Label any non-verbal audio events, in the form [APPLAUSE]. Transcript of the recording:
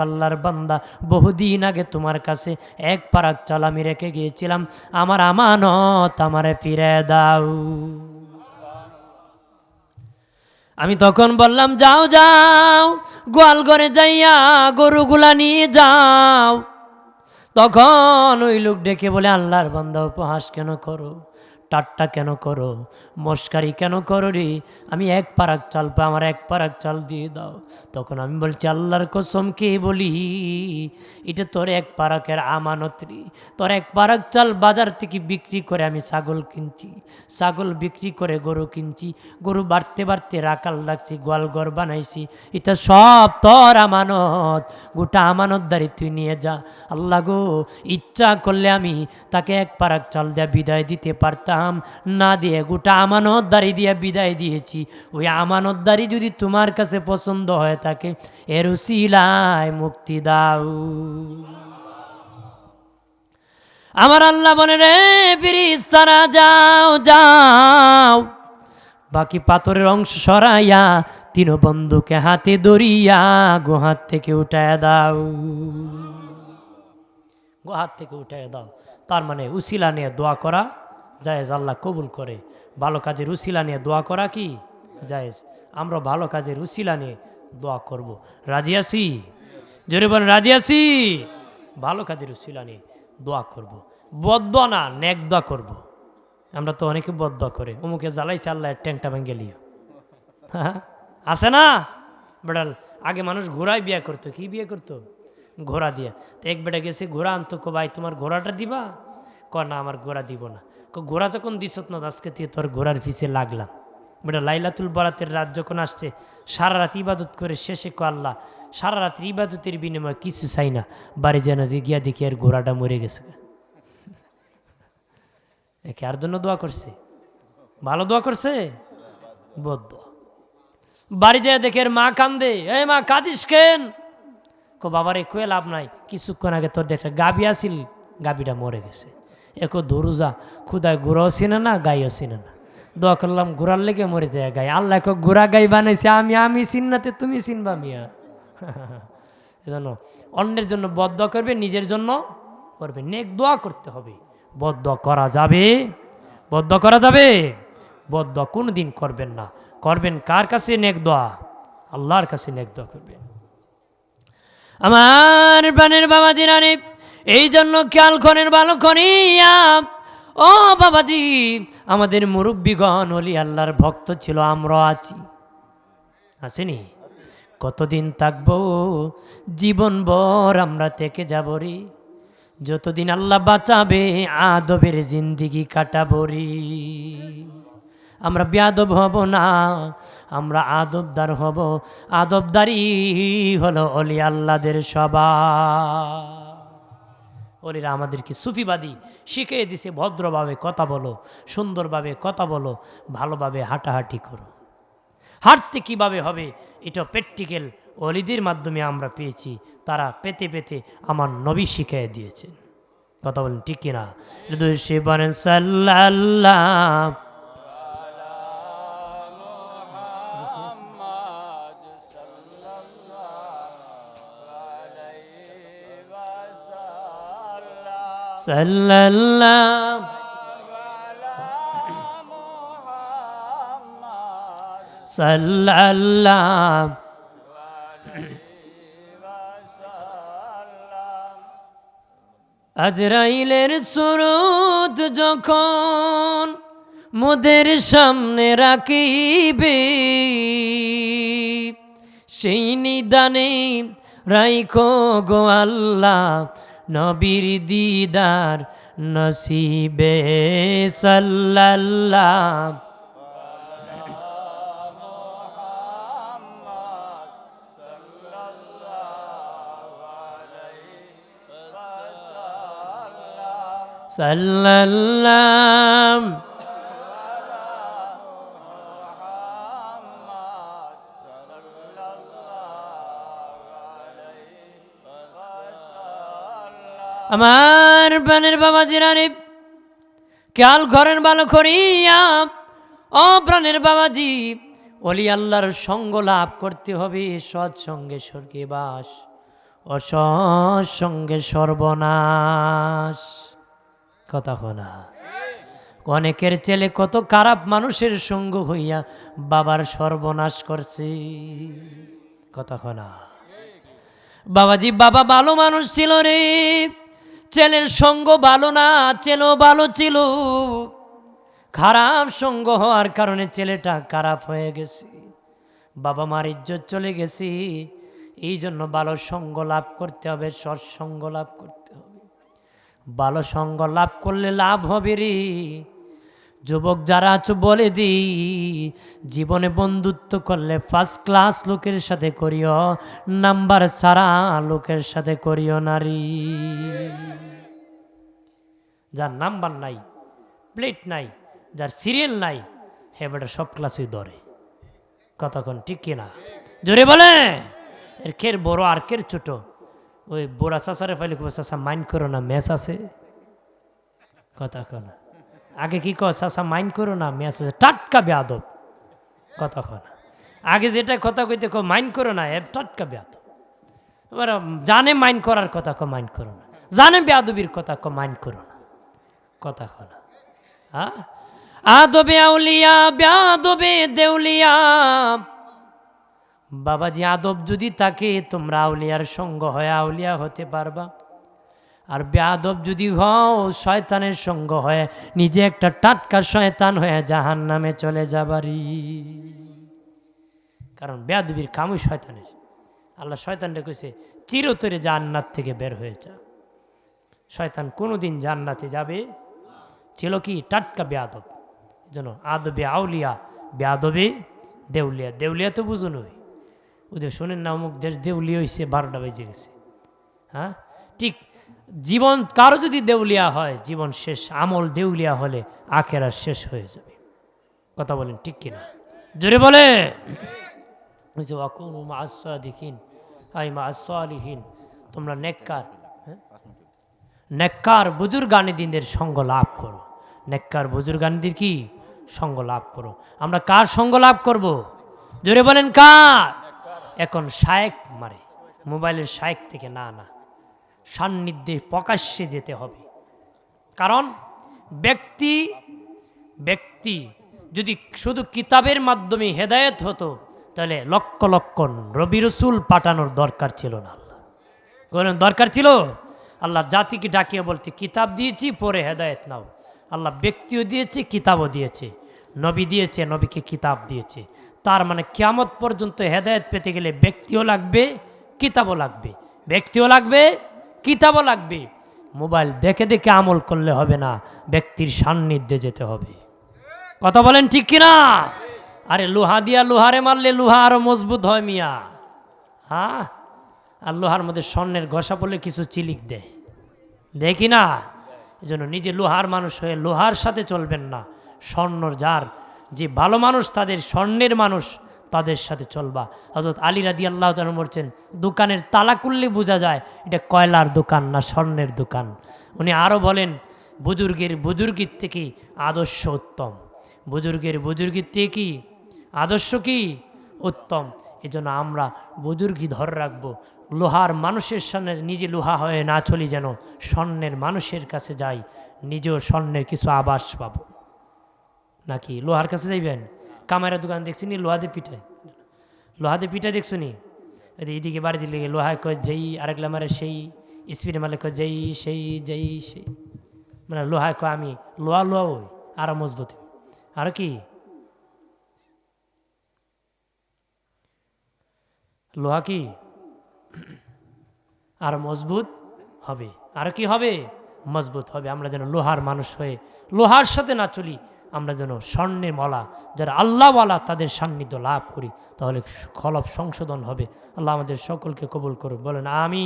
আল্লাহর বান্দা। বহুদিন আগে তোমার কাছে এক পারাক চাল আমি রেখে গিয়েছিলাম। আমার আমানত আমারে ফিরে দাও। আমি তখন বললাম, যাও যাও গোয়াল ঘরে যাইয়া গরুগুলা নিয়ে যাও। তখন ওই লোক ডেকে বলে, আল্লাহর বান্দা, উপহাস কেন করো? টাট্টা কেন করো? মস্কারি কেন করো রে? আমি এক পারাক চাল পা আমার এক পারাক চাল দিয়ে দাও। তখন আমি বলছি, আল্লাহর কসম, কে বলি? এটা তোর এক পারাকের আমানত রে। তোর এক পারাক চাল বাজার থেকে বিক্রি করে আমি ছাগল কিনছি। ছাগল বিক্রি করে গরু কিনছি। গরু বাড়তে বাড়তে রাখাল রাখছি, গোয়াল ঘর বানাইছি। এটা সব তোর আমানত। গোটা আমানতদারি তুই নিয়ে যা। আল্লাহ গো, ইচ্ছা করলে আমি তাকে এক পারাক চাল দেয়া বিদায় দিতে পারতাম। না দিয়ে গোটা আমানতদারি দিয়ে বিদায় দিয়েছি। ওই আমানতদারি যদি তোমার কাছে পছন্দ হয়ে থাকে, এর উসিলায় মুক্তি দাও। আমার আল্লাহ বলে, রে ফিরিস তারা যাও যাও। বাকি পাথরের অংশ সরাইয়া তিন বন্ধুকে হাতে দড়িয়া গোহাত থেকে উঠায় দাও। গোহাত থেকে উঠায় দাও। তার মানে উসিলা নিয়ে দোয়া করা জায়েজ, আল্লাহ কবুল করে। ভালো কাজের উসিলা নিয়ে দোয়া করা কি? জায়েজ। আমরা ভালো কাজের উসিলা নিয়ে দোয়া করব। রাজি আছি? জোরে বলেন, রাজি আছি? ভালো কাজের উসিলা নিয়ে দোয়া করব। বদ্ধ না, নেক দোয়া করব। আমরা তো অনেকে বদ্ধ করে। অমুকে জ্বালাইছে, আল্লাহ ট্যাংটা ভেঙে লিও। হ্যাঁ আছে না? বেড়াল, আগে মানুষ ঘোড়ায় বিয়ে করতো, কি বিয়ে করতো? ঘোড়া দিয়ে। তো এক বেটা গেছে, ঘোড়া আনতো, কো ভাই, তোমার ঘোড়াটা দিবা? ক না, আমার ঘোড়া দিব না। ক ঘোড়া যখন দিছত না, আজকে দিয়ে তোর ঘোড়ার পিছে লাগলাম। বেটা, লাইলাতুল বরাতের রাত যখন আসছে, সারা রাত ইবাদত করে শেষে কো আল্লাহ, সারা রাত ইবাদতের বিনিময়ে কিছু চাই না, বাড়ি যেন গিয়া দেখি আর ঘোড়াটা মরে গেছে। [LAUGHS] একে আর জন্য দোয়া করছে? ভালো দোয়া করছে? বদ্ধ বাড়ি যায় দেখে মা কান্দে এই মা, কাঁদিস কেন? কো বাবারে, কয়ে লাভ নাই, কিছুক্ষণ আগে তোর একটা গাবি আসিল গাবিটা মরে গেছে। একো দরুজা খুদায় ঘোরাও চিনে না, গাইও চিনে না। দোয়া করলাম ঘোরার লেগে মরে যায় গাই। আল্লাহ কো ঘোরা গাই বানাইছে, আমি আমি চিন্নাতে তুমি চিনবা মিয়া। [LAUGHS] এজন্য অন্যের জন্য বদ করবে, নিজের জন্য করবে। নেক দোয়া করতে হবে। বদ্ধ করা যাবে? বদ্ধ করা যাবে? বদ্ধ কোনো দিন করবেন না। করবেন কার কাছে? নেক দোয়া। আল্লাহর কাছে নেক দোয়া করবেন। আমার বানের বাবাজি রানী এই জন্য খেয়াল করেন ভালো করিয়া ও বাবাজি, আমাদের মুরব্বীগণ হলি আল্লাহর ভক্ত ছিল, আমরা আছি। আসেনি? কতদিন থাকব? জীবন ভর আমরা থেকে যাব রে। যতদিন আল্লাহ বাঁচাবে, আদবের জিন্দিগি কাটাবো রে। আমরা বেয়াদব হব না, আমরা আদবদার হব। আদবদারি হলো অলি আল্লাদের সবা অলিরা আমাদেরকে সুফিবাদী শিখিয়ে দিছে, ভদ্রভাবে কথা বলো, সুন্দরভাবে কথা বলো, ভালোভাবে হাঁটাহাঁটি করো। হাঁটতে কীভাবে হবে, এটা প্র্যাকটিক্যাল অলিদের মাধ্যমে আমরা পেয়েছি। তারা পেতে পেতে আমার নবী শিখিয়ে দিয়েছেন। কথা বলেন ঠিক কিনা? সে বলেন সাল্লাল্লাহ। সাল্লাল্লাহ। সাল্লাল্লাহ আজরাইলের সুরত যখন মোদের সামনে রাখিবে সেই নিদানে রাইখো গো আল্লাহ। নবীর দিদার নসিবে সাল্লাল্লাহ। সাল্লাল্লাহ। আমার প্রাণের বাবা জিরানি খেয়াল ঘরের ভালো করিয়া ও প্রাণের বাবাজি, অলি আল্লাহর সঙ্গ লাভ করতে হবে সৎসঙ্গে স্বর্গে বাস অসঙ্গে সর্বনাশ। কথা শোনা অনেকের ছেলে কত খারাপ মানুষের সঙ্গ হইয়া বাবার সর্বনাশ করছে। কথা শোনা বাবাজি, বাবা ভালো মানুষ ছিল রে। ছেলের সঙ্গ ভালো না চেলো ভালো ছিল। খারাপ সঙ্গ হওয়ার কারণে ছেলেটা খারাপ হয়ে গেছে। বাবা মার ইজ্জত চলে গেছি। এই জন্য ভালো সঙ্গ লাভ করতে হবে সৎসঙ্গ লাভ করতে হবে। ভালো সঙ্গ লাভ করলে লাভ হবে রে। যুবক যারা আছো, বলে দি জীবনে বন্ধুত্ব করলে ফার্স্ট ক্লাস লোকের সাথে করিও নাম্বার সারা লোকের সাথে করিও নারী যার নাম্বার নাই প্লেট নাই, যার সিরিয়াল নাই, হে বেটা সব ক্লাসই ধরে। কতক্ষণ ঠিক কিনা? জোরে বলে! এর কের বড় আর কের ছোট। ওই বুড়া চাষারে খুব চাষা মাইন্ড করো না, ম্যাচ আছে? কতক্ষণ আগে কি কো চাষা মাইন্ড করো না। আছে টাটকা বেয়াদব। কতক্ষণ আগে যেটা কথা কইতে কো মাইন্ড করো না। এ টাটকা বেয়াদব। এবার জানে মাইন্ড করার কথা কো মাইন্ড করো না। জানে বেয়াদবির কথা কো মাইন্ড করো না। কথা কনা হ্যাঁ আদবে আউলিয়া, বেয়াদবে দেউলিয়া। বাবাজি, আদব যদি থাকে, তোমরা আউলিয়ার সঙ্গ হয় আউলিয়া হতে পারবা। আর বেয়াদব যদি হও, শয়তানের সঙ্গ হয়, নিজে একটা টাটকা শয়তান হয়ে জাহান নামে চলে যাবারি কারণ বেয়াদবির কামই শয়তানের। আল্লাহ শয়তানটা কইছে, চিরতরে জান্নাত থেকে বের হয়ে যা। শয়তান কোনোদিন জান্নাতে যাবে? ছিল কি? টাটকা বেয়াদব। যেন আদবে আউলিয়া, বেয়াদবে দেউলিয়া। দেউলিয়া তো বুঝুন ওই। ওদের শোনেন না, অমুক দেশ দেউলিয়া হয়েছে বারোটা বেজে গেছে। হ্যাঁ? ঠিক জীবন, কারও যদি দেউলিয়া হয়, জীবন শেষ, আমল দেউলিয়া হলে আখেরা শেষ হয়ে যাবে। কথা বলেন ঠিক কিনা? জোরে বলে। আসালিহীন তোমরা নেককার হ্যাঁ? নেককার বুজুর্গানিদিনদের সঙ্গ লাভ করো। নেককার বুজুর্গানিদির কি? সঙ্গ লাভ করো। আমরা কার সঙ্গ লাভ করব? জোরে বলেন কার? এখন শায়েক মারে। মোবাইলের শায়েক থেকে না না সান্নিধ্যে প্রকাশ্যে যেতে হবে। কারণ ব্যক্তি ব্যক্তি যদি শুধু কিতাবের মাধ্যমে হেদায়েত হতো, তাহলে লক্ষ লক্ষ রবি রসুল পাঠানোর দরকার ছিল না আল্লাহ। দরকার ছিল? আল্লাহ জাতিকে ডাকিয়ে বলতে, কিতাব দিয়েছি, পরে হেদায়েত নাও। আল্লাহ ব্যক্তিও দিয়েছে, কিতাবও দিয়েছে। নবী দিয়েছে, নবীকে কিতাব দিয়েছে। তার মানে কিয়ামত পর্যন্ত হেদায়েত পেতে গেলে ব্যক্তিও লাগবে, কিতাবও লাগবে। ব্যক্তিও লাগবে কিতাবও লাগবে। মোবাইল দেখে দেখে আমল করলে হবে না, ব্যক্তির সান্নিধ্যে যেতে হবে। কথা বলেন ঠিক কিনা? আরে লোহা দিয়া লোহারে মারলে লোহা আরও মজবুত হয় মিয়া। হ্যাঁ? আর লোহার মধ্যে স্বর্ণের ঘষা পড়লে কিছু চিলিক দেয়। দেখি না? এই জন্য নিজে লোহার মানুষ হয়ে লোহার সাথে চলবেন না। স্বর্ণর যার যে ভালো মানুষ, তাদের স্বর্ণের মানুষ তাদের সাথে চলবা। হজরত আলী রাদি আল্লাহ যেন বলছেন, দোকানের তালা করলে বোঝা যায়, এটা কয়লার দোকান না স্বর্ণের দোকান। উনি আরও বলেন, বুজুর্গের বুজুর্গির থেকে আদর্শ উত্তম। বুজুর্গের বুজুর্গির থেকে কি? আদর্শ কি? উত্তম। এজন্য আমরা বুজুর্গি ধরে রাখব। লোহার মানুষের সামনে নিজে লোহা হয়ে না চলি যেন স্বর্ণের মানুষের কাছে যাই, নিজেও স্বর্ণের কিছু আবাস পাবো। নাকি লোহার কাছে যাইবেন? কামারের দোকান দেখছি নি লোহাতে পিঠে। লোহাতে পিঠা দেখছ নি? এদিকে বাড়ি দিলে লোহায় কয় যেই, আরেকলা মারে সেই, স্পিডে মারে কয় যেই, সেই যেই, সেই। মানে লোহায় কয় আমি, লোহা লোহা ওই মজবুত। আর কি? লোহা কি? আর মজবুত হবে। আর কি হবে? মজবুত হবে। আমরা যেন লোহার মানুষ হয়ে, লোহার সাথে না চলি আমরা যেন স্বর্ণের মলা, যারা আল্লাহওয়ালা তাদের সান্নিধ্য লাভ করি, তাহলে খলপ সংশোধন হবে। আল্লাহ আমাদের সকলকে কবুল করুন বলেন আমি